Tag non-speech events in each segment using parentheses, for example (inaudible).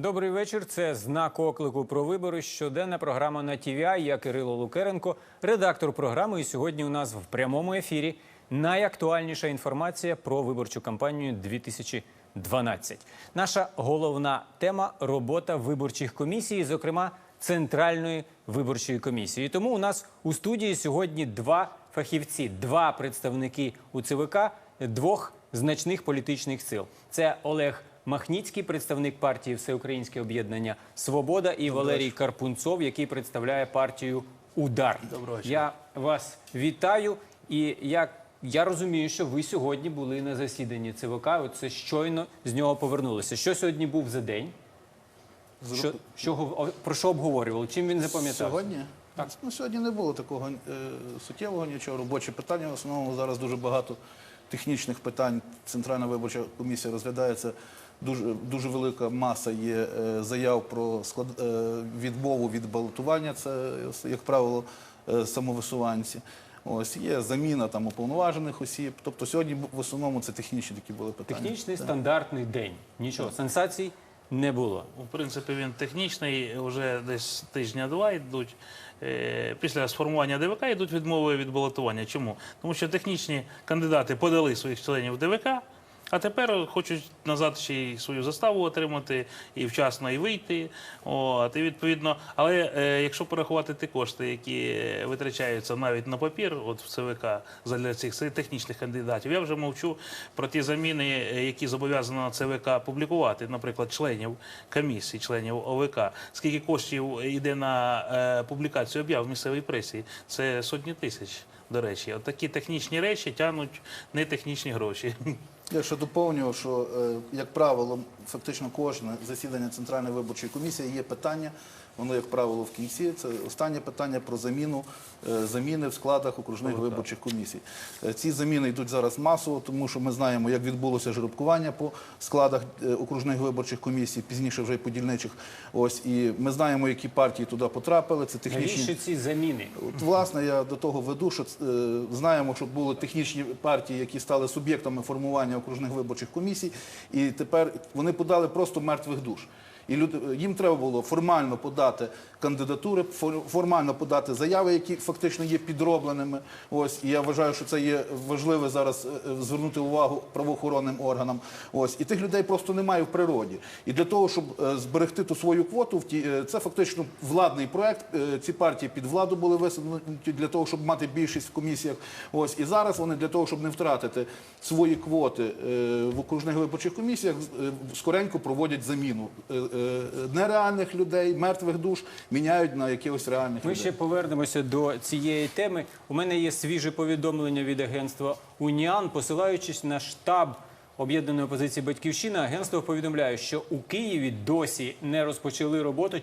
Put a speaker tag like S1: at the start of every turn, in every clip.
S1: Добрий вечір. Це знак оклику про вибори. Щоденна програма на ТВА. Я Кирило Лукеренко, редактор програми. І сьогодні у нас в прямому ефірі найактуальніша інформація про виборчу кампанію 2012. Наша головна тема робота виборчих комісій, зокрема центральної виборчої комісії. Тому у нас у студії сьогодні два фахівці, два представники УЦВК двох значних політичних сил. Це Олег Махніцький, представник партії Всеукраїнське об'єднання Свобода, і Валерій Карпунцов, який представляє партію Удар.
S2: Доброго.
S1: Я вас вітаю. І я, я розумію, що ви сьогодні були на засіданні ЦВК. Оце щойно з нього повернулися. Що сьогодні був за день? Що, що про що обговорювали? Чим він запам'ятав?
S2: Сьогодні? Ну, сьогодні не було такого е, суттєвого нічого. Робочі питання. В основному зараз дуже багато технічних питань. Центральна виборча комісія розглядається. Дуже, дуже велика маса є е, заяв про склад, е, відмову від балотування. Це, як правило, е, самовисуванці. Ось є заміна там уповноважених осіб. Тобто сьогодні в основному це технічні такі були питання.
S1: Технічний стандартний день. Нічого, сенсацій не було.
S3: В принципі, він технічний, вже десь тижня-два йдуть. Після сформування ДВК йдуть відмови від балотування. Чому? Тому що технічні кандидати подали своїх членів ДВК, а тепер хочуть назад ще й свою заставу отримати і вчасно і вийти. От, і відповідно, але е, якщо порахувати ті кошти, які витрачаються навіть на папір, от в ЦВК для цих технічних кандидатів, я вже мовчу про ті заміни, які зобов'язана ЦВК публікувати, наприклад, членів комісії, членів ОВК. Скільки коштів йде на е, публікацію об'яв в місцевій пресі? Це сотні тисяч. До речі, от такі технічні речі тягнуть нетехнічні гроші.
S2: Я ще доповнював, що, е, як правило, фактично кожне засідання Центральної виборчої комісії є питання, воно, як правило, в кінці. Це останнє питання про заміну е, заміни в складах окружних виборчих комісій. Е, Ці заміни йдуть зараз масово, тому що ми знаємо, як відбулося жеребкування по складах е, окружних виборчих комісій, пізніше вже й по дільничих. Ось і ми знаємо, які партії туди потрапили. Це технічні.
S1: Навіщо ці заміни?
S2: От, власне, я до того веду, що е, знаємо, що були технічні партії, які стали суб'єктами формування окружних виборчих комісій, і тепер вони подали просто мертвих душ. І їм треба було формально подати кандидатури, фор- формально подати заяви, які фактично є підробленими. Ось і я вважаю, що це є важливо зараз е, е, звернути увагу правоохоронним органам. Ось і тих людей просто немає в природі. І для того, щоб е, зберегти ту свою квоту, це фактично владний проект. Ці партії під владу були висунуті для того, щоб мати більшість в комісіях. Ось і зараз вони для того, щоб не втратити свої квоти в окружних виборчих комісіях, скоренько проводять заміну нереальних людей, мертвих душ міняють на якихось реальних
S1: Ми
S2: людей.
S1: ще повернемося до цієї теми. У мене є свіже повідомлення від агентства Уніан, посилаючись на штаб об'єднаної опозиції Батьківщина. Агентство повідомляє, що у Києві досі не розпочали роботу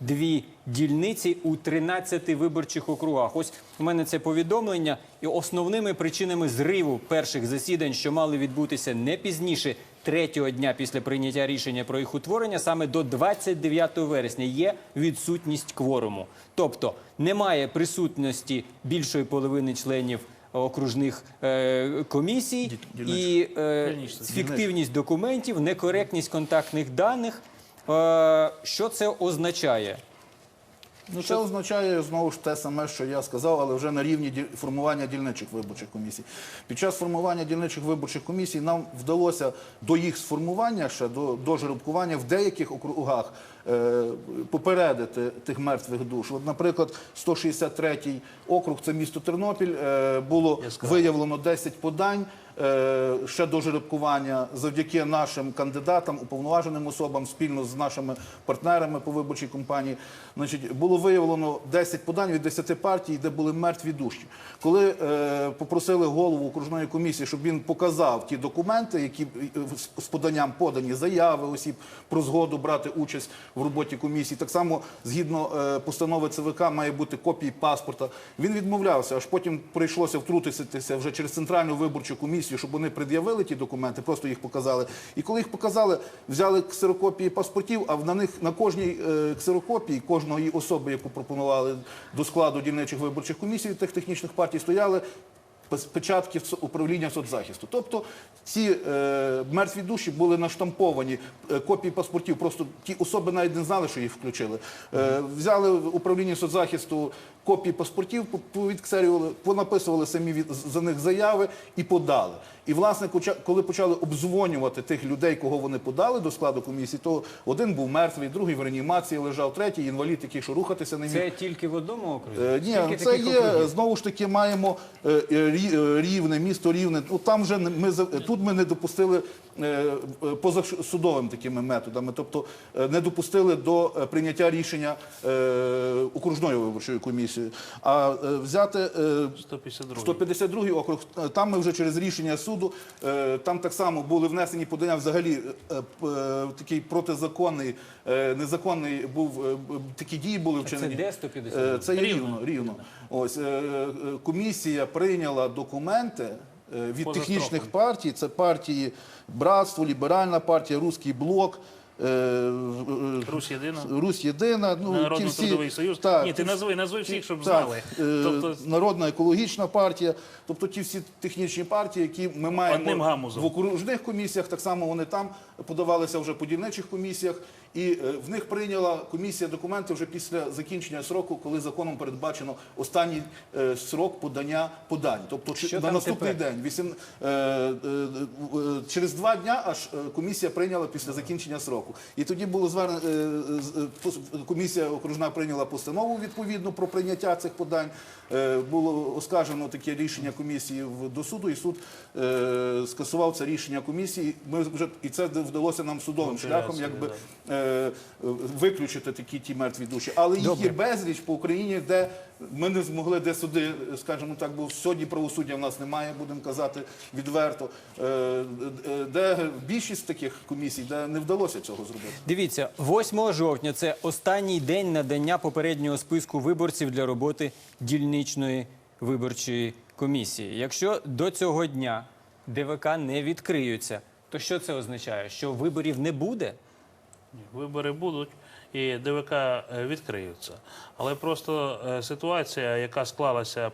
S1: 462 дільниці у 13 виборчих округах. Ось у мене це повідомлення, і основними причинами зриву перших засідань, що мали відбутися не пізніше третього дня після прийняття рішення про їх утворення, саме до 29 вересня є відсутність кворуму. Тобто немає присутності більшої половини членів окружних е, комісій і е, фіктивність документів, некоректність контактних даних. Е, що це означає?
S2: Ну, це означає знову ж те саме, що я сказав, але вже на рівні формування дільничих виборчих комісій. Під час формування дільничих виборчих комісій нам вдалося до їх сформування ще до, до жеребкування в деяких округах е, попередити тих мертвих душ. От, наприклад, 163-й округ, це місто Тернопіль, е, було виявлено 10 подань. Е, Ще до жеребкування завдяки нашим кандидатам, уповноваженим особам, спільно з нашими партнерами по виборчій кампанії, значить, було виявлено 10 подань від 10 партій, де були мертві душі. Коли е, попросили голову окружної комісії, щоб він показав ті документи, які е, з- поданням подані заяви осіб про згоду брати участь в роботі комісії, так само згідно постанови ЦВК має бути копії паспорта. Він відмовлявся, аж потім прийшлося втрутитися вже через центральну виборчу комісію, щоб вони пред'явили ті документи, просто їх показали. І коли їх показали, взяли ксерокопії паспортів, а на них на кожній е, ксерокопії кожної особи, яку пропонували до складу дільничих виборчих комісій тих технічних партій, стояли со- управління соцзахисту. Тобто ці е, мертві душі були наштамповані е, копії паспортів. Просто ті особи навіть не знали, що їх включили. Взяли управління соцзахисту копії паспортів, по- повідксерювали, понаписували самі від, за них заяви і подали. І власне, коли почали обдзвонювати тих людей, кого вони подали до складу комісії, то один був мертвий, другий в реанімації лежав, третій інвалід, такий, що рухатися не міг.
S1: Це тільки в одному окрузі?
S2: Е, Ні, це є знову ж таки маємо е, е, рі- рівне, місто рівне. Ну там вже ми тут ми не допустили е, позасудовим такими методами, тобто не допустили до прийняття рішення е, окружною виборчою комісією. А е, взяти е,
S3: 152.
S2: 152 округ, е, там ми вже через рішення суду, е, там так само були внесені подання взагалі е, е, такий протизаконний, е, незаконний був, е, такі дії були вчинені.
S1: Це де 152?
S2: Е, Це є
S3: Рівно.
S2: рівно, рівно. Ось е, е, комісія прийняла документи е, від
S3: Поза
S2: технічних партій. Це партії Братство, Ліберальна партія, Руський блок. Е,
S3: Русь єдина.
S2: Русь єдина, ну
S3: Народний
S2: всі,
S3: трудовий союз.
S2: Так,
S3: Ні, ти назви, назви всіх, щоб
S2: так,
S3: знали.
S2: е,
S3: Тобто
S2: Народна екологічна партія, тобто ті всі технічні партії, які ми маємо в окружних комісіях, так само вони там подавалися вже по дільничих комісіях, і е, в них прийняла комісія документи вже після закінчення сроку, коли законом передбачено останній е, срок подання подань. Тобто
S1: Що
S2: на наступний
S1: тепер?
S2: день, вісім, е, через два дня аж комісія прийняла після закінчення сроку. І тоді було звернено, е, е, комісія окружна прийняла постанову відповідну про прийняття цих подань. Е, Було оскаржено таке рішення комісії в- до суду, і суд е, скасував це рішення комісії. Ми вже і це вдалося нам судовим шляхом, якби е, виключити такі ті мертві душі. Але їх є безліч по Україні, де ми не змогли, де суди, скажімо так, бо сьогодні правосуддя в нас немає, будемо казати відверто. Е, е, Де більшість таких комісій, де не вдалося цього зробити.
S1: Дивіться, 8 жовтня це останній день надання попереднього списку виборців для роботи дільничної виборчої комісії. Якщо до цього дня ДВК не відкриються, то що це означає? Що виборів не буде?
S3: Вибори будуть і ДВК е, відкриються. Але просто е, ситуація, яка склалася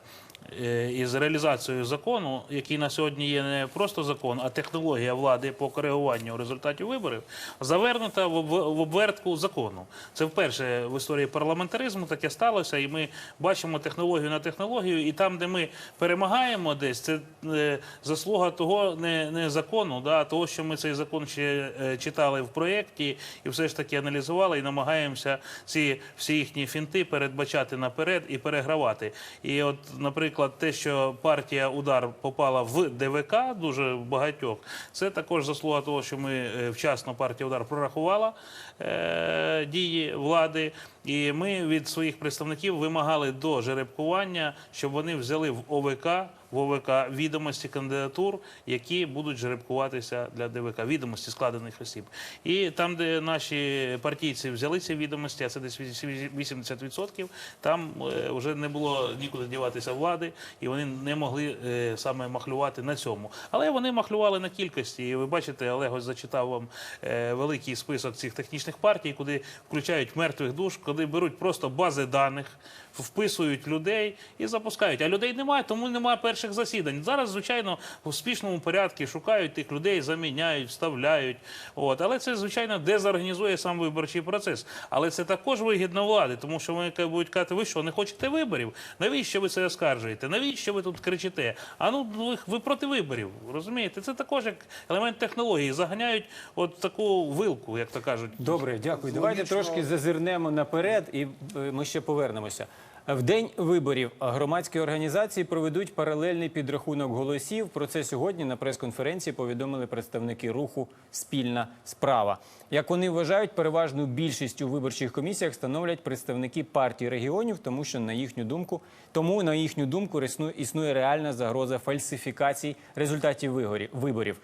S3: із реалізацією закону, який на сьогодні є не просто закон, а технологія влади по коригуванню результатів виборів, завернута в обвертку закону. Це вперше в історії парламентаризму таке сталося, і ми бачимо технологію на технологію, і там, де ми перемагаємо десь, це е, заслуга того не, закону, а того, що ми цей закон ще е, читали в проєкті і все ж таки аналізували і намагаємося ці всі їхні фінти передбачати наперед і перегравати. І от, наприклад, те, що партія удар попала в ДВК дуже багатьох, це також заслуга того, що ми е, вчасно партія удар прорахувала е, дії влади. І ми від своїх представників вимагали до жеребкування, щоб вони взяли в ОВК в ОВК відомості кандидатур, які будуть жеребкуватися для ДВК, відомості складених осіб. І там, де наші партійці взяли ці відомості, а це десь 80%, там е, вже не було нікуди діватися влади, і вони не могли е, саме махлювати на цьому. Але вони махлювали на кількості. І ви бачите, Олег ось зачитав вам е, великий список цих технічних партій, куди включають мертвих душ, куди беруть просто бази даних, вписують людей і запускають. А людей немає, тому немає перших засідань. Зараз, звичайно, в успішному порядку шукають тих людей, заміняють, вставляють. От. Але це, звичайно, дезорганізує сам виборчий процес. Але це також вигідно влади, тому що вони будуть казати, ви що, не хочете виборів? Навіщо ви це оскаржуєте? Навіщо ви тут кричите? А ну ви, ви проти виборів. Розумієте? Це також як елемент технології. Заганяють от таку вилку, як то кажуть.
S1: Добре, дякую. Давайте трошки зазирнемо наперед, і е, ми ще повернемося. В день виборів громадські організації проведуть паралельний підрахунок голосів. Про це сьогодні на прес-конференції повідомили представники руху Спільна справа. Як вони вважають, переважну більшість у виборчих комісіях становлять представники партій регіонів, тому що на їхню думку, тому на їхню думку існує, реальна загроза фальсифікацій результатів виборів.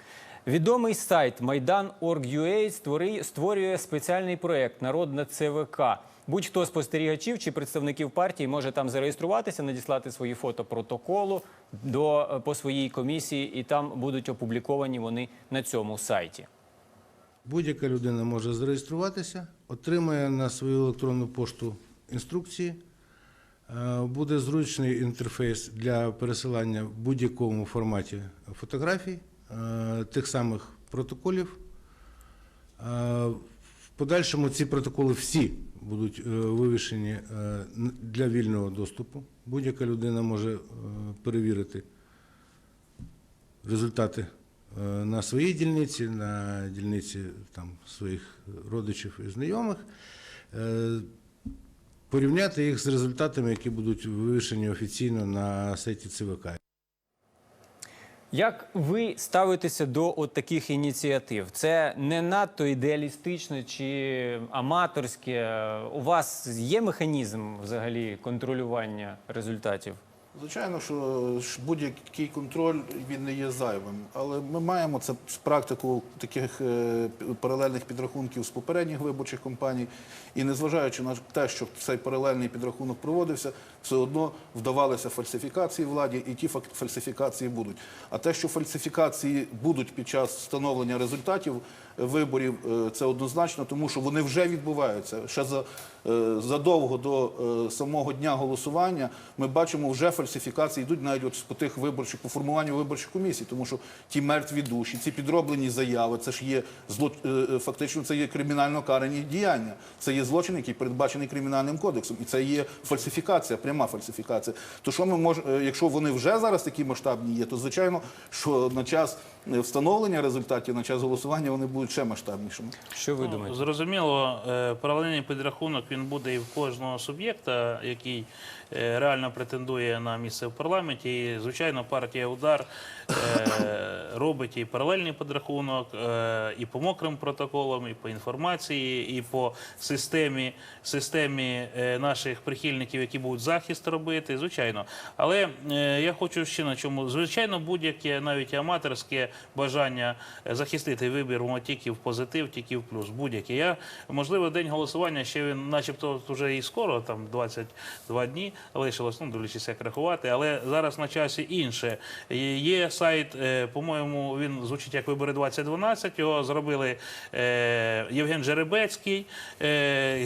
S1: Відомий сайт Майдан.org.ua створює, спеціальний проєкт Народна ЦВК. Будь-хто з спостерігачів чи представників партії може там зареєструватися, надіслати свої фото протоколу до е, по своїй комісії, і там будуть опубліковані вони на цьому сайті.
S4: Будь-яка людина може зареєструватися, отримає на свою електронну пошту інструкції, Е, Буде зручний інтерфейс для пересилання в будь-якому форматі фотографій, е, тих самих протоколів. Подальшому ці протоколи всі будуть е, вивішені е, для вільного доступу. Будь-яка людина може е, перевірити результати на своїй дільниці, на дільниці там, своїх родичів і знайомих, порівняти їх з результатами, які будуть вивішені офіційно на сайті ЦВК.
S1: Як ви ставитеся до от таких ініціатив? Це не надто ідеалістично чи аматорське? У вас є механізм взагалі контролювання результатів?
S2: Звичайно, що будь-який контроль він не є зайвим, але ми маємо це практику таких е, паралельних підрахунків з попередніх виборчих кампаній. І незважаючи на те, що цей паралельний підрахунок проводився, все одно вдавалися фальсифікації владі, і ті фальсифікації будуть. А те, що фальсифікації будуть під час встановлення результатів виборів, е, це однозначно, тому що вони вже відбуваються. Ще е, задовго до е, самого дня голосування ми бачимо вже фальсифікації йдуть навіть от по тих виборчих по формуванню виборчих комісій, тому що ті мертві душі, ці підроблені заяви, це ж є зло, фактично це є кримінально карані діяння. Це є злочин, який передбачений кримінальним кодексом, і це є фальсифікація, пряма фальсифікація. То що ми можемо, якщо вони вже зараз такі масштабні є, то звичайно, що на час встановлення результатів, на час голосування вони будуть ще масштабнішими.
S1: Що ви
S3: Ну,
S1: думаєте?
S3: Зрозуміло, е, паралельний підрахунок він буде і в кожного суб'єкта, який е, реально претендує на місце в парламенті. І, звичайно, партія Удар е, (coughs) робить і паралельний підрахунок, е, і по мокрим протоколам, і по інформації, і по системі, системі е, наших прихильників, які будуть захист робити. Звичайно. Але е, я хочу ще на чому. Звичайно, будь-яке навіть аматорське бажання е, захистити вибір тільки в позитив, тільки в плюс. Будь-яке. Я можливо день голосування ще він, начебто, вже і скоро, там 22 дні лишилось, ну дивлячись, як рахувати. Але зараз на часі інше. Є- сайт, е, по-моєму, він звучить як вибори 2012. Його зробили е, Євген Жеребецький,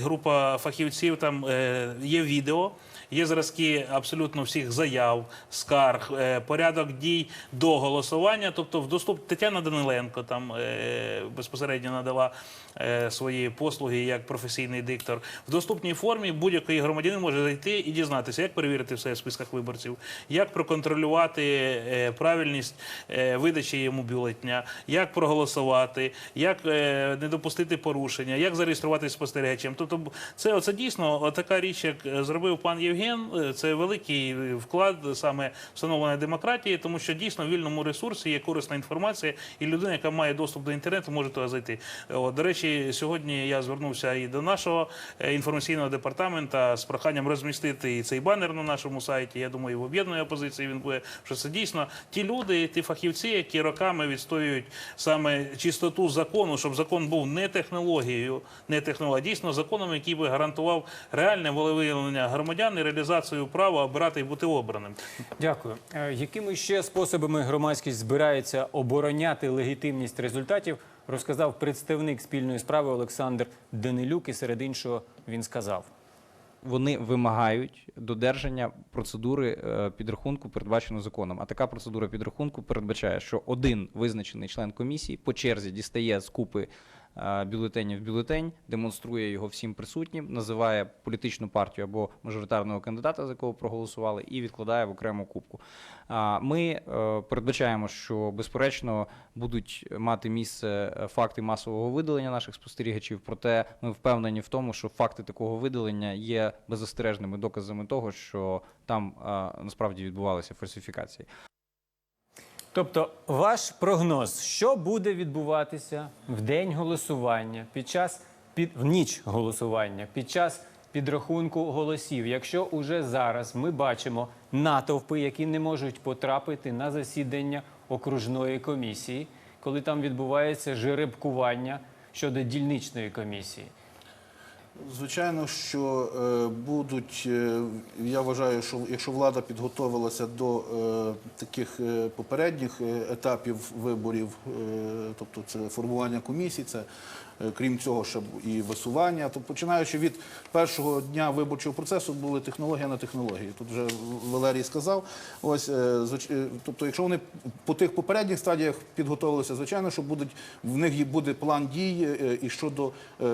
S3: група фахівців. Там є відео. Є зразки абсолютно всіх заяв, скарг, е, порядок дій до голосування. Тобто, в доступ Тетяна Даниленко там е, безпосередньо надала е, свої послуги як професійний диктор. В доступній формі будь-який громадянин може зайти і дізнатися, як перевірити все в списках виборців, як проконтролювати правильність видачі йому бюлетня, як проголосувати, як не допустити порушення, як зареєструвати спостерігачем. Тобто, це оце дійсно така річ, як зробив пан Євген. Е, Це великий е, вклад саме встановлення демократії, тому що дійсно в вільному ресурсі є корисна інформація, і людина, яка має доступ до інтернету, може туди зайти. Е, От, до речі, сьогодні я звернувся і до нашого інформаційного департамента з проханням розмістити і цей банер на нашому сайті. Я думаю, в об'єднаної опозиції він буде. Що це дійсно ті люди, ті фахівці, які роками відстоюють саме чистоту закону, щоб закон був не технологією, не технологією, а дійсно законом, який би гарантував реальне волевиявлення громадян і реалізацію права обирати і бути обраним.
S1: Дякую. Е, Якими ще способами громадськість збирається обороняти легітимність результатів, розказав представник спільної справи Олександр Данилюк, і серед іншого він сказав.
S5: вони вимагають додержання процедури е, підрахунку, передбаченої законом. А така процедура підрахунку передбачає, що один визначений член комісії по черзі дістає з купи бюлетенів бюлетень, демонструє його всім присутнім, називає політичну партію або мажоритарного кандидата, за якого проголосували, і відкладає в окрему кубку. Ми е, передбачаємо, що безперечно будуть мати місце е, факти масового видалення наших спостерігачів. Проте ми впевнені в тому, що факти такого видалення є беззастережними доказами того, що там е, насправді відбувалися фальсифікації.
S1: Тобто, ваш прогноз, що буде відбуватися в день голосування, під час під в ніч голосування, під час підрахунку голосів, якщо уже зараз ми бачимо натовпи, які не можуть потрапити на засідання окружної комісії, коли там відбувається жеребкування щодо дільничної комісії.
S2: Звичайно, що е, будуть. е, я вважаю, що якщо влада підготовилася до е, таких попередніх етапів виборів, тобто це формування комісій, це крім цього, ще і висування. То починаючи від першого дня виборчого процесу, були технологія на технології. Тут вже Валерій сказав. Ось, е, е, тобто, якщо вони по тих попередніх стадіях підготовилися, звичайно, що будуть в них буде план дій е, і щодо е,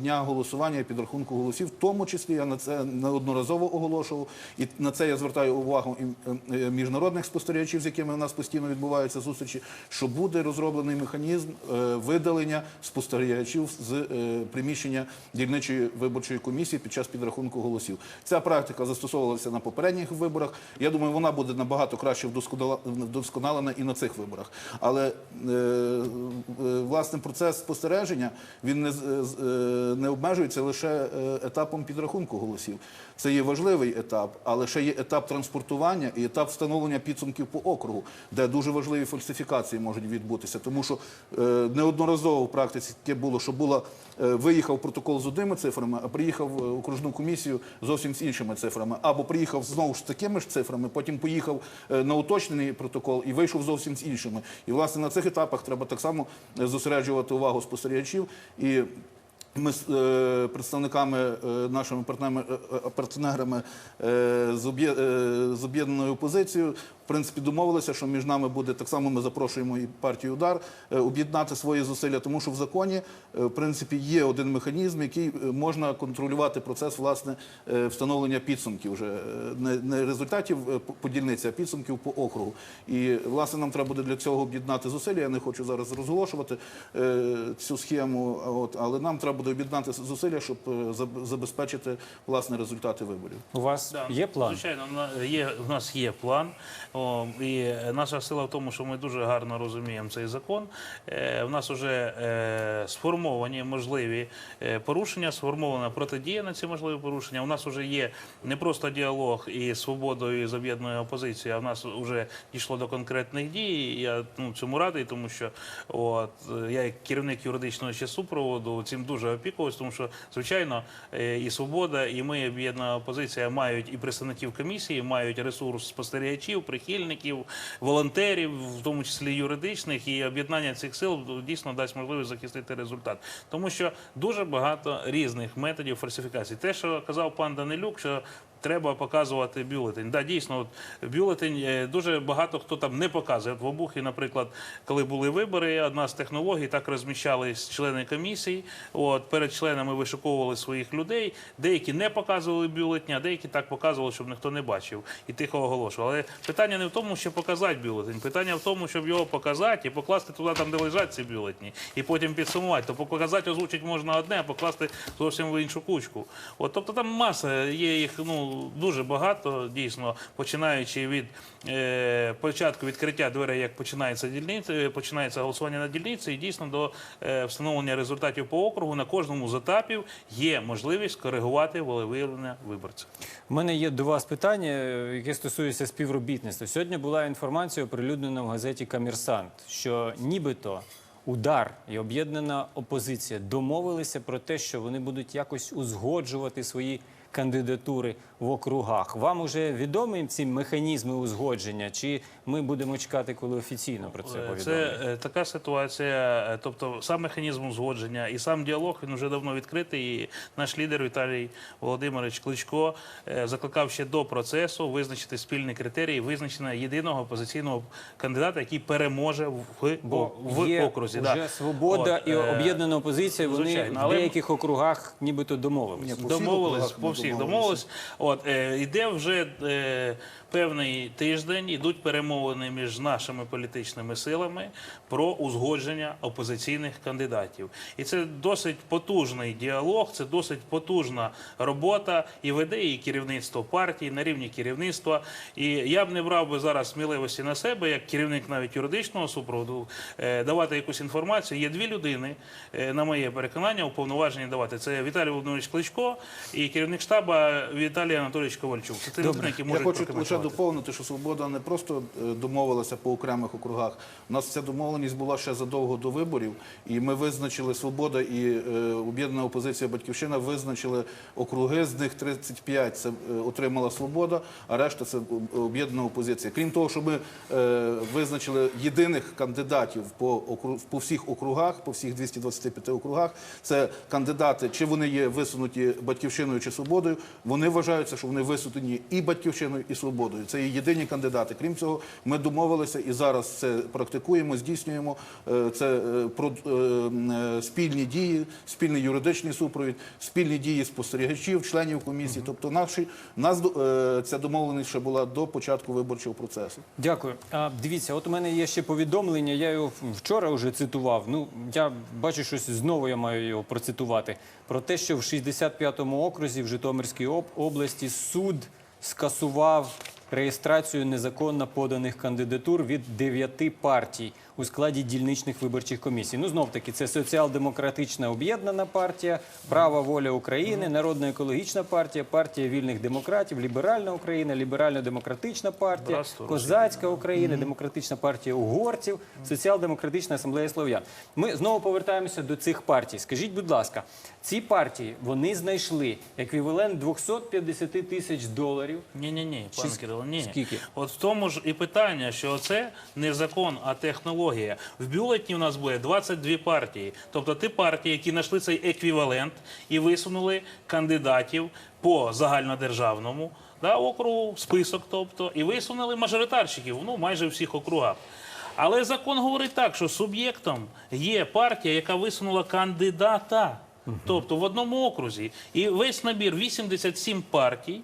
S2: дня голосування і підрахунку голосів, в тому числі я на це неодноразово оголошував, і на це я звертаю увагу і, е, е, міжнародних спостерігачів, з якими у нас постійно відбуваються зустрічі, що буде розроблений механізм е, видалення спостерігачів з е, приміщення дільничої виборчої комісії під час підрахунку голосів. Ця практика застосовувалася на попередніх виборах. Я думаю, вона буде набагато краще вдосконалена і на цих виборах. Але е, е, власне процес спостереження він не, обмежується лише етапом підрахунку голосів. Це є важливий етап, але ще є етап транспортування і етап встановлення підсумків по округу, де дуже важливі фальсифікації можуть відбутися. Тому що е, неодноразово в практиці таке було, що було е, виїхав протокол з одними цифрами, а приїхав е, в окружну комісію зовсім з іншими цифрами. Або приїхав знову ж такими ж цифрами, потім поїхав е, на уточнений протокол і вийшов зовсім з іншими. І власне на цих етапах треба так само е, зосереджувати увагу спостерігачів і. Ми з е, представниками е, нашими партнерами, е, е, партнерами е, з об'єднаною е, об'єднаною опозицією в принципі домовилися, що між нами буде так само. Ми запрошуємо і партію удар е, об'єднати свої зусилля, тому що в законі е, в принципі є один механізм, який е, можна контролювати процес власне встановлення підсумків вже не, не результатів е, по- по дільниці, а підсумків по округу. І власне нам треба буде для цього об'єднати зусилля. Я не хочу зараз розголошувати цю схему, а от але нам треба буде об'єднати зусилля, щоб забезпечити власне результати виборів.
S1: У вас
S3: Да,
S1: є план?
S3: Звичайно, на- є, в нас є план. І наша сила в тому, що ми дуже гарно розуміємо цей закон. Е, в нас вже е, сформовані можливі е, порушення, сформована протидія на ці можливі порушення. У нас вже є не просто діалог із свободою з об'єднаною опозицією, а в нас вже дійшло до конкретних дій. Я ну, цьому радий, тому що от, е, я як керівник юридичного ще супроводу цим дуже опікуюсь, тому що, звичайно, е, і свобода, і ми, об'єднана опозиція, мають і представників комісії, мають ресурс спостерігачів, прихильників, волонтерів, в тому числі юридичних, і об'єднання цих сил дійсно дасть можливість захистити результат. Тому що дуже багато різних методів фальсифікації. Те, що казав пан Данилюк, що Треба показувати бюлетень. Да, дійсно, от бюлетень е, дуже багато хто там не показує. От в Обухі, наприклад, коли були вибори, одна з технологій так розміщались члени комісії. От перед членами вишуковували своїх людей. Деякі не показували бюлетня, деякі так показували, щоб ніхто не бачив і тихо оголошували. Але питання не в тому, щоб показати бюлетень. Питання в тому, щоб його показати і покласти туди, там де лежать ці бюлетні, і потім підсумувати. То показати, озвучити можна одне, а покласти зовсім в іншу кучку. От тобто там маса є їх ну дуже багато, дійсно, починаючи від е, початку відкриття дверей, як починається дільниця, е, починається голосування на дільниці, і дійсно до е, встановлення результатів по округу на кожному з етапів є можливість коригувати волевиявлення виборця.
S1: У мене є до вас питання, е, яке стосується співробітництва. Сьогодні була інформація оприлюднена в газеті Камірсант, що нібито удар і об'єднана опозиція домовилися про те, що вони будуть якось узгоджувати свої кандидатури в округах. Вам уже відомі ці механізми узгодження? Чи ми будемо чекати, коли офіційно про це
S3: Е,
S1: повідомлять?
S3: Це така ситуація, е, тобто сам механізм узгодження і сам діалог він вже давно відкритий. І наш лідер Віталій Володимирович Кличко е, закликав ще до процесу визначити спільні критерії визначення єдиного опозиційного кандидата, який переможе в,
S1: Бо
S3: в
S1: є
S3: окрузі.
S1: вже
S3: да.
S1: свобода
S3: От,
S1: і об'єднана опозиція. Вони
S3: звичайно,
S1: в
S3: але-
S1: деяких округах нібито домовилися.
S2: Ні, по
S3: Домовились, по
S2: ми
S3: всіх
S2: домовилися.
S3: домовились. От е, іде вже е, певний тиждень, ідуть перемовини між нашими політичними силами про узгодження опозиційних кандидатів. І це досить потужний діалог, це досить потужна робота і веде і керівництво партії на рівні керівництва. І я б не брав би зараз сміливості на себе, як керівник навіть юридичного супроводу, е, давати якусь інформацію. Є дві людини, е, на моє переконання, уповноважені давати. Це Віталій Володимирович Кличко і керівник штабу. Штабу Віталій Анатолійович Ковальчук. Це людина, який
S2: Я хочу лише доповнити, що свобода не просто е, домовилася по окремих округах. У нас ця домовленість була ще задовго до виборів, і ми визначили свобода і е, об'єднана опозиція Батьківщина визначили округи. З них 35 це е, отримала свобода, а решта це об'єднана опозиція. Крім того, що ми е, визначили єдиних кандидатів по окру- по всіх округах, по всіх 225 округах. Це кандидати, чи вони є висунуті батьківщиною чи свободою. Вони вважаються, що вони висунені і батьківщиною, і свободою. Це є єдині кандидати. Крім цього, ми домовилися і зараз це практикуємо, здійснюємо. Е, Це е, про е, спільні дії, спільний юридичний супровід, спільні дії спостерігачів, членів комісії. Тобто, наші нас ця домовленість ще була до початку виборчого процесу.
S1: Дякую. А, дивіться, от у мене є ще повідомлення. Я його вчора вже цитував. Ну я бачу, щось знову я маю його процитувати. Про те, що в 65-му окрузі в Житомирській області суд скасував реєстрацію незаконно поданих кандидатур від дев'яти партій у складі дільничних виборчих комісій. Ну знов таки, це соціал-демократична об'єднана партія, Права воля України, Народна екологічна партія, партія вільних демократів, Ліберальна Україна, Ліберально-демократична партія, Козацька Україна, Демократична партія угорців, Соціал-демократична асамблея слов'ян. Ми знову повертаємося до цих партій. Скажіть, будь ласка, ці партії вони знайшли еквівалент 250 тисяч доларів.
S3: Ні, ні, ні, пане
S1: ск-
S3: Кирило, ні.
S1: скільки?
S3: От в тому ж і питання, що це не закон, а технологія. В бюлетні у нас буде 22 партії. Тобто ті партії, які знайшли цей еквівалент і висунули кандидатів по загальнодержавному да, округу, список, тобто, і висунули мажоритарщиків, ну майже всіх округах. Але закон говорить так, що суб'єктом є партія, яка висунула кандидата. Тобто в одному окрузі. І весь набір 87 партій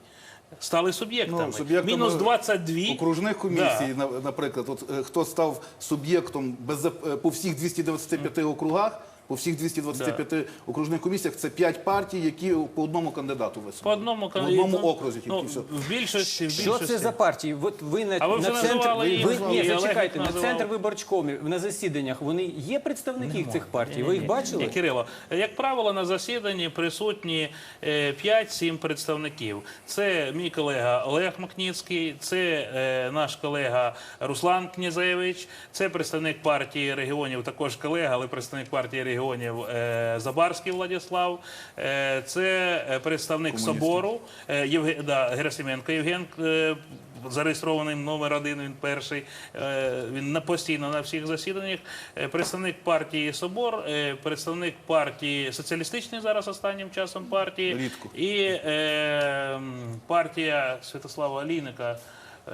S3: стали суб'єктами.
S2: Ну, суб'єктами
S3: Мінус 22.
S2: окружних комісій,
S3: Да.
S2: на- наприклад, от е, хто став суб'єктом без е, по всіх 225 округах. По всіх 225 окружних комісіях це 5 партій, які по одному кандидату висунули.
S3: По одному
S2: в одному
S3: ну,
S2: окрузі тільки
S3: ну,
S2: все.
S3: В більшості, в
S1: Що
S3: більшості.
S1: це за партії? От ви на,
S3: А ви
S1: на центр
S3: називали
S1: ви,
S3: їх,
S1: ви, ні,
S3: і Олег
S1: зачекайте,
S3: їх
S1: на
S3: називав.
S1: центр виборчкомів на засіданнях вони є представники цих партій. Ви їх бачили?
S3: Ні, Кирило, як правило, на засіданні присутні е, 5-7 представників. Це мій колега Олег Макніцький, це е, наш колега Руслан Князевич, це представник партії регіонів, також колега, але представник партії регіонів е, Забарський Владислав, е, це е, представник собору да, Герасименко Євген. Зареєстрований номер один, він перший. Він на постійно на всіх засіданнях. Представник партії Собор, представник партії соціалістичної зараз останнім часом партії
S2: Рідко.
S3: і е, партія Святослава Аліника. Е,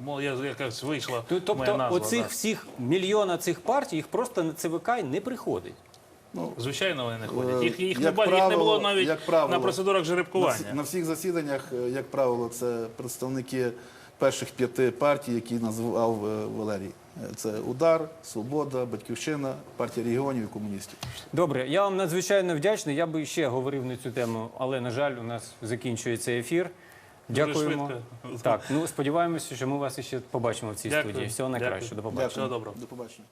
S3: мо, мо, я якось вийшла.
S1: Ну,
S3: моя
S1: Тобто,
S3: назва,
S1: оцих
S3: да.
S1: всіх мільйона цих партій їх просто на ЦВК не приходить.
S3: Ну, Звичайно, вони не ходять.
S2: Е,
S3: Їх, їх, не, ба- їх не було навіть
S2: як правило,
S3: на процедурах жеребкування.
S2: всі- на всіх засіданнях, е, як правило, це представники перших п'яти партій, які назвав е, Валерій. Це Удар, Свобода, Батьківщина, партія регіонів і комуністів.
S1: Добре, я вам надзвичайно вдячний. Я би ще говорив на цю тему, але на жаль, у нас закінчується ефір.
S3: Дуже
S1: Дякуємо.
S3: швидко.
S1: Так, ну сподіваємося, що ми вас ще побачимо в цій
S3: Дякую.
S1: студії. Всього найкращого. До
S3: Дякую.
S1: побачення.
S3: Всього доброго.
S2: До побачення.